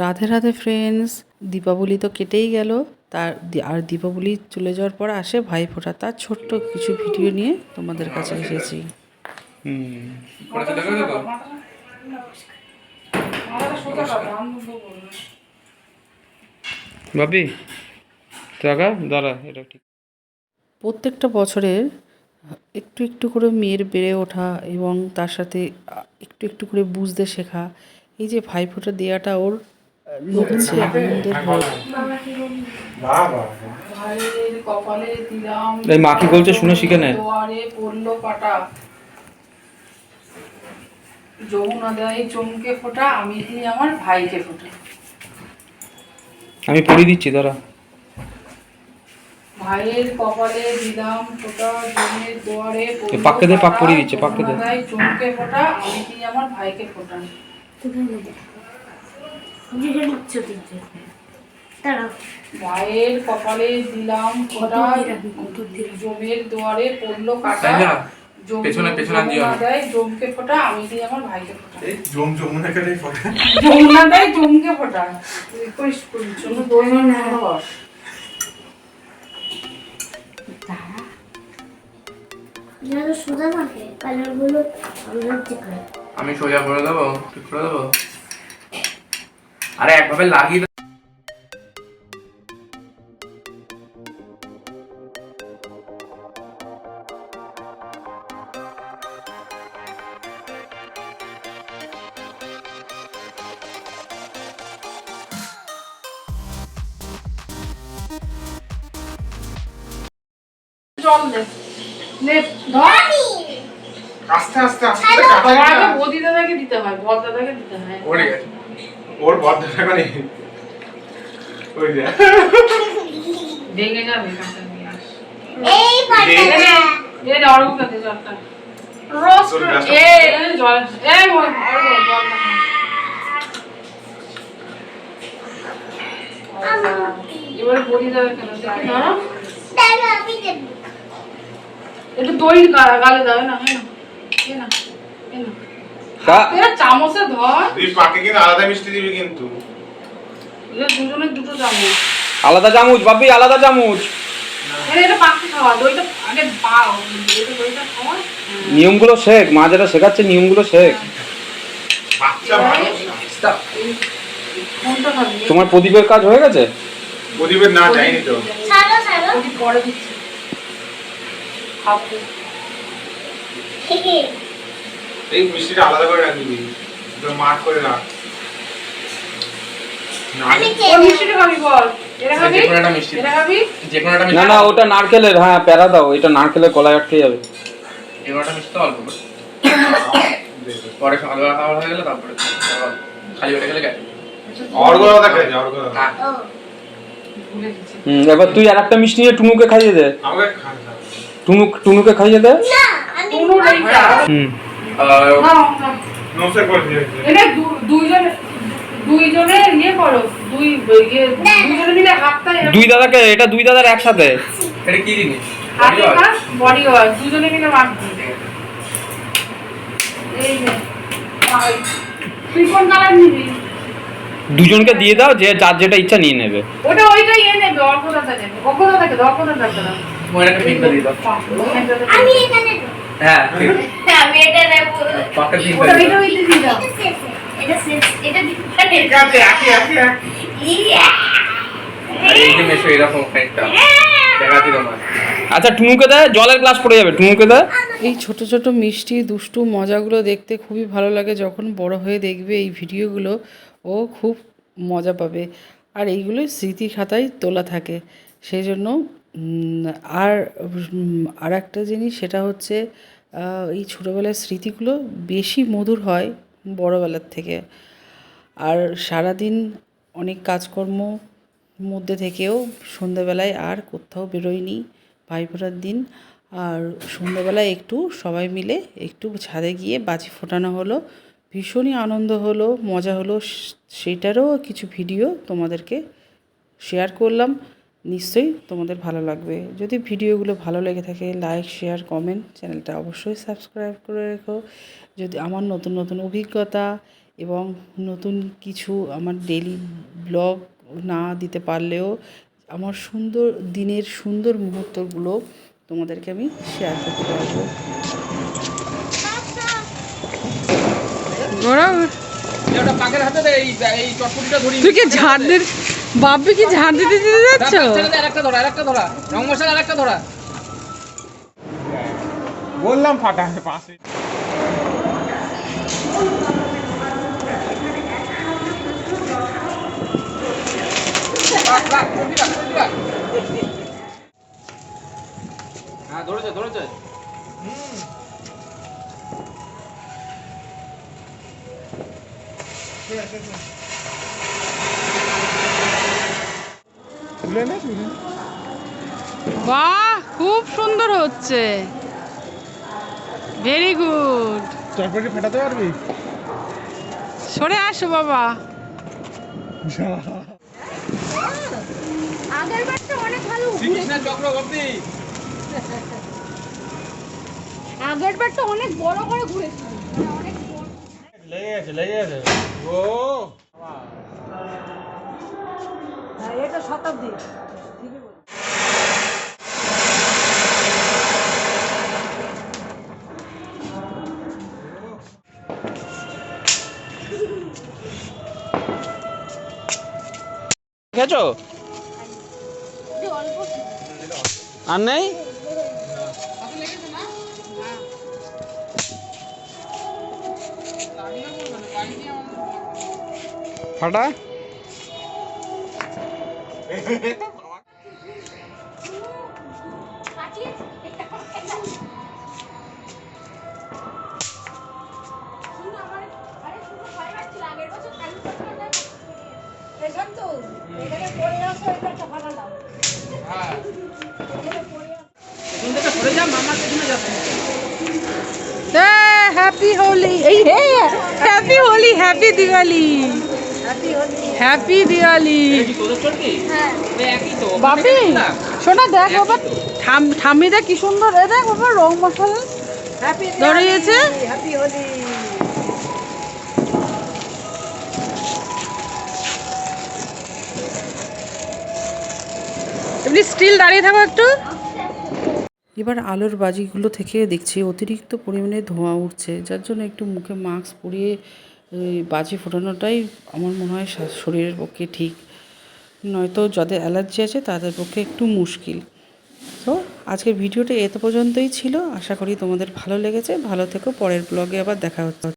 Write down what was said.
Radhe Radhe friends Deepavali তো কেটেই গেল। তার আর দীপাবলি চলে যাওয়ার পর আসে ভাইফোঁটা তার ছোট্ট কিছু ভিডিও নিয়ে তোমাদের কাছে এসেছি। বাপি টাকা দাঁড়া এটা ঠিক। প্রত্যেকটা বছরের একটু একটু করে মেয়ের বেড়ে ওঠা এবং তার সাথে একটু একটু করে বুঝতে শেখা এই যে ভাইফোঁটা দেওয়াটা ওর আহ, নতুন সে আনন্দের হয়ে। ভাইয়ের কপালে দিলাম এই মা কি বলছে শুনে শিখে নে। দুয়ারে পড়ল কাটা যমুনা দেয় চমকে ফোটা আমি দিই আমার ভাইকে ফোটা। আমি পড়িয়ে দিচ্ছি দাঁড়া। ভাইয়ের কপালে দিলাম ফোটা জমের দুয়ারে পাককে দে, পাক পরিয়ে দিচ্ছে, পাককে দে। চমকে ফোটা আমি দিই আমার ভাইকে ফোটা। ভাইয়ের কপালে দিলাম ফোটা জমের দুয়ারে পড়ল কাটা। পেছনে পেছনে দিও দেয় জমকে ফোটা আমি দিই আমার ভাইকে ফোটা। এই জম যমুনাকাটাই ফটো। যমুনা দেয় জমকে ফোটা। রিকোয়েস্ট করি চলো দোলন ভালোবাস যারা সোজা থাকে কালারগুলো আমরা চেকার আমি সোজা করে দেবো ঠিক করে দেবো? আরে একভাবে লাগিয়ে দে- জল দে নে ধর আস্তে আস্তে আস্তে সবার আগে কাটা বদি দাদাকে দিতে হয় বদ দাদাকে দিতে হয়। পড়ে গেছে ওর বদ্ধ নেই ওই যে ভেঙে যাবে এই পাতাটা এ রে অরুণ কাছে জলটা রোস্ট এ এ, জল এ মোর জল না কেন দেখি না আমি দেব একটু দই গা- গালে দাও না হ্যাঁ না এ না এ না তা- চামচে ধর। তুই পাকে কিন্তু আলাদা মিষ্টি দিবি কিন্তু। দুজনের দুটো চামচ। আলাদা চামচ বাপি আলাদা চামচ। নিয়মগুলো শেখ মা যেটা শেখাচ্ছে নিয়মগুলো শেখ। তোমার প্রদীপের কাজ হয়ে গেছে? প্রদীপের না যায়নি তো। ছাড়ো ছাড়ো। পরে দিচ্ছি। এই মিষ্টিটা আলাদা করে রাখবি মার্ক করে রাখ। না। না ওটা নারকেলের হ্যাঁ প্যারা দাও এটা নারকেলের গলায় আটকে যাবে। এগারোটা মিষ্টি অল্প করে। পরে সকালবেলা খাওয়া হয়ে গেলে তারপরে খালি পেটে গেলে গেছে। অর্গলা দেখা যায় অর্গলা ও। ভুলে গেছি। হুম এবার তুই আর একটা মিষ্টি নিয়ে টুনুকে খাইয়ে দে। আমাকে খা- খা। টুনু টুনুকে খাইয়ে দে। হুম। না না করে দিয়েছে এটা দুইজন দুইজনে ইয়ে করো দুই ইয়ে দুইজনে মিলে হাতটা দুই দাদাকে এটা দুই দাদার একসাথে। এটা কি জিনিস? হাতে কাজ বডি ওয়াশ দুজনে মিলে মাখবি এই নে তুই। কোন কালার নিবি? দুজনকে দিয়ে দাও যে যার যেটা ইচ্ছা নিয়ে নেবে। ওটা ওইটাই এনে নেবে অর্কদাতা নেবে দাও। দাও আমি এখানে। হ্যাঁ আমি এটা নেব ওটা ওইটা ওইটা দিয়ে দাও এটা শেষ এটা শেষ এটা দিতে ইয়া। আচ্ছা টুনুকে দে জলের গ্লাস পড়ে যাবে। টুনুকে দে। এই ছোট ছোট মিষ্টি দুষ্টু মজাগুলো দেখতে খুবই ভালো লাগে যখন বড় হয়ে দেখবে এই ভিডিওগুলো। ও খুব মজা পাবে। আর এইগুলো স্মৃতি খাতায় তোলা থাকে। সেই জন্য আর আর একটা জিনিস সেটা হচ্ছে এই ছোটোবেলার স্মৃতিগুলো বেশি মধুর হয় বড়োবেলার থেকে। আর সারাদিন অনেক কাজকর্ম মধ্যে থেকেও সন্ধ্যাবেলায় আর কোথাও বেরোয়নি ভাইফোঁটার দিন। আর সন্ধ্যাবেলায় একটু সবাই মিলে একটু ছাদে গিয়ে বাজি ফোটানো হলো, ভীষণই আনন্দ হলো, মজা হলো। সেটারও কিছু ভিডিও তোমাদেরকে শেয়ার করলাম। নিশ্চয়ই তোমাদের ভালো লাগবে। যদি ভিডিওগুলো ভালো লেগে থাকে লাইক শেয়ার কমেন্ট চ্যানেলটা অবশ্যই সাবস্ক্রাইব করে রেখো। যদি আমার নতুন নতুন অভিজ্ঞতা এবং নতুন কিছু আমার ডেলি ব্লগ না দিতে পারলেও আমার সুন্দর দিনের সুন্দর মুহূর্তগুলো তোমাদেরকে আমি শেয়ার করতে পারব। তুই কি ঝাড় বাপি কি ঝাড় দিতে দিতে যাচ্ছ? আরেকটা ধরা আরেকটা ধরা। রং মশলা আরেকটা ধরা। বললাম ফাটা আছে পাশে রাখ, কোনটি রাখ। হ্যাঁ ধরেছে ধরেছে তুলে নে তুলে বাহ খুব সুন্দর হচ্ছে। ভেরি গুড চটপটি ফেটাতে পারবি? সরে আসো বাবা। অনেক ভালো চক্রবর্তী। আগের অনেক বড় করে অনেক বড় লেগে গেছে লেগে গেছে। ও! খেয়েছো? অল্প আর নেই? ফাটা? কাটিয়েছে এটা শুনো আমার আরে শুনো হ্যাঁ। হ্যাপি দিওয়ালি হ্যাঁ বাপি শোনা দেখ বাবা ঠাম ঠাম্মিদা কি সুন্দর এ দেখ বাবা রং মশলা। ধরিয়েছে। এমনি স্টিল দাঁড়িয়ে থাকো একটু। এবার আলোর বাজিগুলো থেকে দেখছি অতিরিক্ত পরিমাণে ধোঁয়া উঠছে যার জন্য একটু মুখে মাস্ক পরিয়ে এই বাজি ফোটানোটাই আমার মনে হয় শরীরের পক্ষে ঠিক। নয়তো যাদের অ্যালার্জি আছে, তাদের পক্ষে একটু মুশকিল। তো আজকের ভিডিওটা এত পর্যন্তই ছিল। আশা করি তোমাদের ভালো লেগেছে। ভালো থেকো। পরের ব্লগে আবার দেখা হচ্ছে।